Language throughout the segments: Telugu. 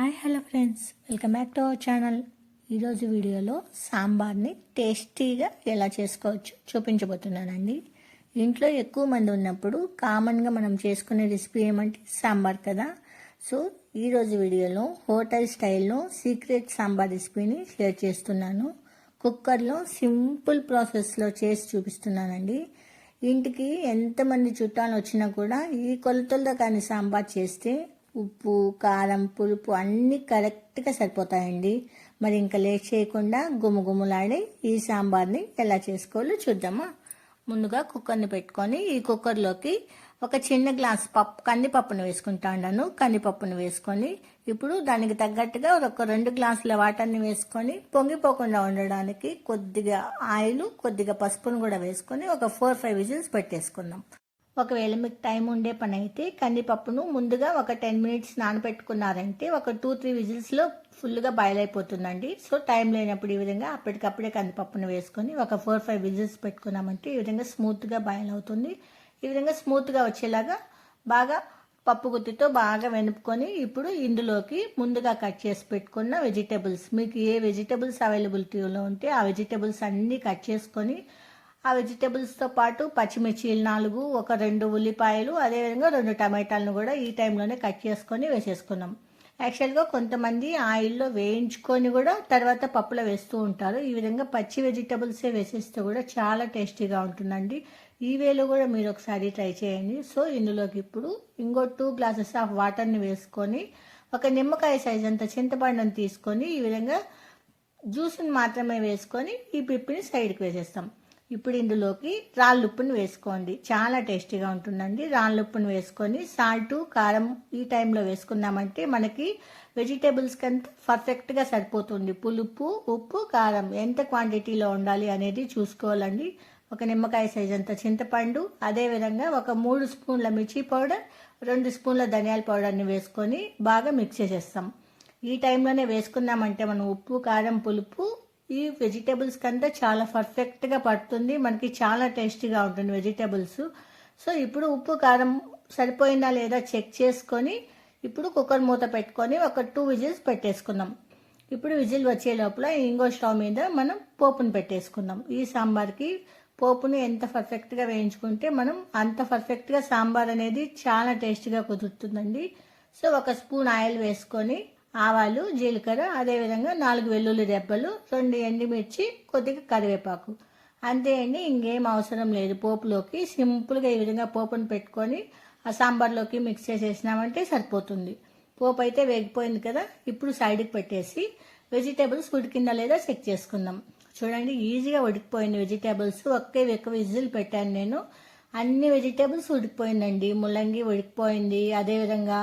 Hi hello friends. Welcome back to our channel. ఈరోజు వీడియోలో సాంబార్ని టేస్టీగా ఎలా చేసుకోవచ్చు చూపించబోతున్నానండి. ఇంట్లో ఎక్కువ మంది ఉన్నప్పుడు కామన్గా మనం చేసుకునే రెసిపీ ఏమంటే సాంబార్ కదా. సో ఈరోజు వీడియోలో హోటల్ స్టైల్లో సీక్రెట్ సాంబార్ రెసిపీని షేర్ చేస్తున్నాను. కుక్కర్లో సింపుల్ ప్రాసెస్లో చేసి చూపిస్తున్నానండి. ఇంటికి ఎంతమంది చుట్టాలు వచ్చినా కూడా ఈ కొలతలతో కానీ సాంబార్ చేస్తే ఉప్పు కారం పులుపు అన్నీ కరెక్ట్గా సరిపోతాయండి. మరి ఇంకా లేట్ చేయకుండా గుమగుమలాడే ఈ సాంబార్ని ఎలా చేసుకోవాలో చూద్దామా? ముందుగా కుక్కర్ని పెట్టుకొని ఈ కుక్కర్లోకి ఒక చిన్న గ్లాస్ పప్పు కందిపప్పును వేసుకుంటాను కందిపప్పును వేసుకొని ఇప్పుడు దానికి తగ్గట్టుగా ఒక రెండు గ్లాసుల వాటర్ని వేసుకొని పొంగిపోకుండా ఉండడానికి కొద్దిగా ఆయిల్ కొద్దిగా పసుపును కూడా వేసుకొని ఒక ఫోర్ ఫైవ్ విజిల్స్ పెట్టేసుకుందాం. ఒకవేళ మీకు టైం ఉండే పని అయితే కందిపప్పును ముందుగా ఒక టెన్ మినిట్స్ నానబెట్టుకున్నారంటే ఒక టూ త్రీ విజిల్స్లో ఫుల్గా బాయిల్ అయిపోతుందండి. సో టైం లేనప్పుడు ఈ విధంగా అప్పటికప్పుడే కందిపప్పును వేసుకొని ఒక ఫోర్ ఫైవ్ విజిల్స్ పెట్టుకున్నామంటే ఈ విధంగా స్మూత్గా బాయిల్ అవుతుంది. ఈ విధంగా స్మూత్గా వచ్చేలాగా బాగా పప్పు గుత్తితో బాగా వెనుపుకొని ఇప్పుడు ఇందులోకి ముందుగా కట్ చేసి పెట్టుకున్న వెజిటేబుల్స్ మీకు ఏ వెజిటేబుల్స్ అవైలబిలిటీలో ఉంటే ఆ వెజిటేబుల్స్ అన్నీ కట్ చేసుకొని ఆ వెజిటేబుల్స్తో పాటు పచ్చిమిర్చిలు నాలుగు ఒక రెండు ఉల్లిపాయలు అదేవిధంగా రెండు టమాటాలను కూడా ఈ టైంలోనే కట్ చేసుకొని వేసేసుకున్నాం. యాక్చువల్గా కొంతమంది ఆయిల్లో వేయించుకొని కూడా తర్వాత పప్పులో వేస్తూ ఉంటారు. ఈ విధంగా పచ్చి వెజిటేబుల్సే వేసేస్తే కూడా చాలా టేస్టీగా ఉంటుందండి. ఈ వేలో కూడా మీరు ఒకసారి ట్రై చేయండి. సో ఇందులోకి ఇప్పుడు ఇంకో టూ గ్లాసెస్ ఆఫ్ వాటర్ని వేసుకొని ఒక నిమ్మకాయ సైజ్ అంత చింతపండుని తీసుకొని ఈ విధంగా జ్యూస్ని మాత్రమే వేసుకొని ఈ పిప్పిని సైడ్కి వేసేస్తాం. ఇప్పుడు ఇందులోకి రాళ్ళుప్పును వేసుకోండి. చాలా టేస్టీగా ఉంటుందండి. రాళ్ళుప్పును వేసుకొని సాల్ట్ కారం ఈ టైంలో వేసుకున్నామంటే మనకి వెజిటేబుల్స్కి అంత పర్ఫెక్ట్గా సరిపోతుంది. పులుపు ఉప్పు కారం ఎంత క్వాంటిటీలో ఉండాలి అనేది చూసుకోవాలండి. ఒక నిమ్మకాయ సైజ్ అంత చింతపండు అదేవిధంగా ఒక మూడు స్పూన్ల మిర్చి పౌడర్ రెండు స్పూన్ల ధనియాల పౌడర్ని వేసుకొని బాగా మిక్స్ చేసేస్తాం. ఈ టైంలోనే వేసుకున్నామంటే మనం ఉప్పు కారం పులుపు ఈ వెజిటేబుల్స్ కంటే చాలా పర్ఫెక్ట్గా పడుతుంది. మనకి చాలా టేస్టీగా ఉంటుంది వెజిటేబుల్స్ సో ఇప్పుడు ఉప్పు కారం సరిపోయిందా లేదా చెక్ చేసుకొని ఇప్పుడు కుక్కర్ మూత పెట్టుకొని ఒక టూ విజిల్స్ పెట్టేసుకుందాం. ఇప్పుడు విజిల్ వచ్చే లోపల ఇంగో స్టవ్ మీద మనం పోపును పెట్టేసుకుందాం. ఈ సాంబార్కి పోపును ఎంత పర్ఫెక్ట్గా వేయించుకుంటే మనం అంత పర్ఫెక్ట్గా సాంబార్ అనేది చాలా టేస్టీగా కుదురుతుందండి. సో ఒక స్పూన్ ఆయిల్ వేసుకొని ఆవాలు జీలకర్ర అదేవిధంగా నాలుగు వెల్లుల్లి రెబ్బలు రెండు ఎండుమిర్చి కొద్దిగా కరివేపాకు. అంతే అండి ఇంకేం అవసరం లేదు. పోపులోకి సింపుల్గా ఈ విధంగా పోపును పెట్టుకొని ఆ సాంబార్లోకి మిక్స్ చేసేసినామంటే సరిపోతుంది. పోపు అయితే వేగిపోయింది కదా ఇప్పుడు సైడ్కి పెట్టేసి వెజిటేబుల్స్ ఉడికిందా లేదా చెక్ చేసుకుందాం. చూడండి ఈజీగా ఉడికిపోయింది వెజిటేబుల్స్. ఒకే ఎక్కువ విజిల్ పెట్టాను నేను. అన్ని వెజిటేబుల్స్ ఉడికిపోయిందండి. ముల్లంగి ఉడికిపోయింది. అదేవిధంగా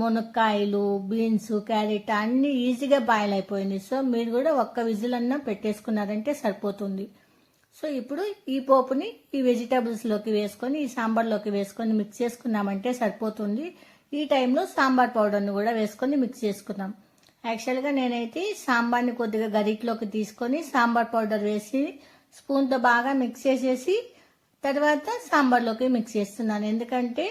మునక్కాయలు బీన్స్ క్యారెట్ అన్ని ఈజీగా బాయిల్ అయిపోయింది సో మీరు కూడా ఒక్క విజిల్ అన్నా పెట్టేసుకున్నారంటే సరిపోతుంది. సో ఇప్పుడు ఈ పోపుని ఈ వెజిటేబుల్స్లోకి వేసుకొని ఈ సాంబార్లోకి వేసుకొని మిక్స్ చేసుకున్నామంటే సరిపోతుంది. ఈ టైంలో సాంబార్ పౌడర్ని కూడా వేసుకొని మిక్స్ చేసుకున్నాం యాక్చువల్గా నేనైతే సాంబార్ని కొద్దిగా గరిటలోకి తీసుకొని సాంబార్ పౌడర్ వేసి స్పూన్తో బాగా మిక్స్ చేసేసి తర్వాత సాంబార్లోకి మిక్స్ చేస్తున్నాను. ఎందుకంటే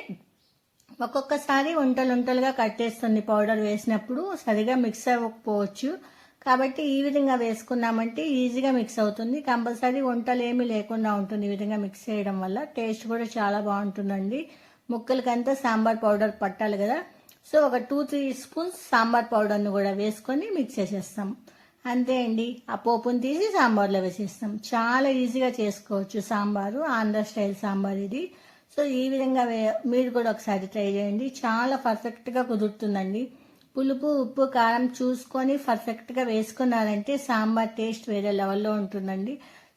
ఒక్కొక్కసారి ఉంటలు ఉంటలుగా కట్టేస్తుంది పౌడర్ వేసినప్పుడు సరిగా మిక్స్ అవ్వకపోవచ్చు. కాబట్టి ఈ విధంగా వేసుకున్నామంటే ఈజీగా మిక్స్ అవుతుంది. కంపల్సరీ వంటలు ఏమీ లేకుండా ఉంటుంది ఈ విధంగా మిక్స్ చేయడం వల్ల. టేస్ట్ కూడా చాలా బాగుంటుందండి. ముక్కలకంతా సాంబార్ పౌడర్ పట్టాలి కదా. సో ఒక టూ త్రీ స్పూన్స్ సాంబార్ పౌడర్ని కూడా వేసుకొని మిక్స్ చేసేస్తాం. అంతే అండి. ఆ పోపును తీసి సాంబార్లో వేసేస్తాం. చాలా ఈజీగా చేసుకోవచ్చు సాంబారు. ఆంధ్ర స్టైల్ సాంబార్ ఇది. సో ఈ విధంగా మీరు కూడా ఒకసారి ట్రై చేయండి. చాలా పర్ఫెక్ట్గా కుదురుతుందండి. పులుపు ఉప్పు కారం చూసుకొని పర్ఫెక్ట్గా వేసుకున్నారంటే సాంబార్ టేస్ట్ వేరే లెవెల్లో ఉంటుందండి.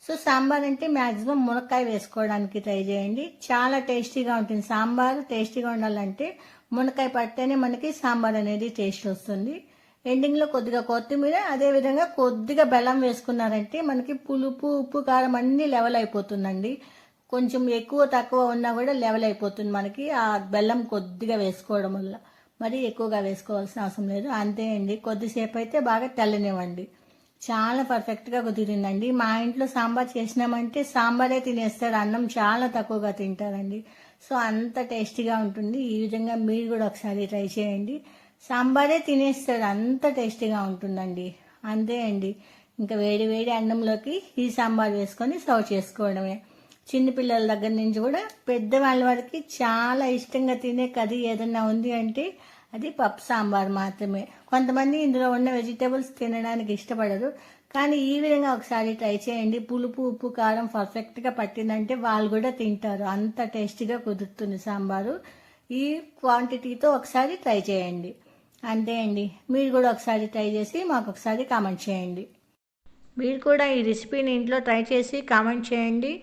సో సాంబార్ అంటే మ్యాక్సిమం మునక్కాయ వేసుకోవడానికి ట్రై చేయండి. చాలా టేస్టీగా ఉంటుంది. సాంబార్ టేస్టీగా ఉండాలంటే మునక్కాయ పడితేనే మనకి సాంబార్ అనేది టేస్ట్ వస్తుంది. ఎండింగ్లో కొద్దిగా కొత్తిమీర అదేవిధంగా కొద్దిగా బెల్లం వేసుకున్నారంటే మనకి పులుపు ఉప్పు కారం అన్నీ లెవెల్ అయిపోతుందండి. కొంచెం ఎక్కువ తక్కువ ఉన్నా కూడా లెవెల్ అయిపోతుంది మనకి. ఆ బెల్లం కొద్దిగా వేసుకోవడం వల్ల. మరి ఎక్కువగా వేసుకోవాల్సిన అవసరం లేదు. అంతే అండి. కొద్దిసేపు అయితే బాగా తెల్లనివ్వండి. చాలా పర్ఫెక్ట్గా కుదిరిందండి. మా ఇంట్లో సాంబార్ చేసినామంటే సాంబారే తినేస్తారు అన్నం చాలా తక్కువగా తింటారండి. సో అంత టేస్టీగా ఉంటుంది. ఈ విధంగా మీరు కూడా ఒకసారి ట్రై చేయండి. సాంబారే తినేస్తారు అంత టేస్టీగా ఉంటుందండి. అంతే అండి. ఇంకా వేడి వేడి అన్నంలోకి ఈ సాంబార్ వేసుకొని సర్వ్ చేసుకోవడమే. చిన్నపిల్లల దగ్గర నుంచి కూడా పెద్దవాళ్ళ వరకు చాలా ఇష్టంగా తినే కర్రీ ఏదన్నా ఉంది అంటే అది పప్పు సాంబార్ మాత్రమే. కొంతమంది ఇందులో ఉన్న వెజిటేబుల్స్ తినడానికి ఇష్టపడరు. కానీ ఈ విధంగా ఒకసారి ట్రై చేయండి. పులుపు ఉప్పు కారం పర్ఫెక్ట్గా పట్టిందంటే వాళ్ళు కూడా తింటారు. అంత టేస్టీగా కుదురుతుంది సాంబారు. ఈ క్వాంటిటీతో ఒకసారి ట్రై చేయండి. అంతే అండి. మీరు కూడా ఒకసారి ట్రై చేసి మాకు ఒకసారి కామెంట్ చేయండి. మీరు కూడా ఈ రెసిపీని ఇంట్లో ట్రై చేసి కామెంట్ చేయండి.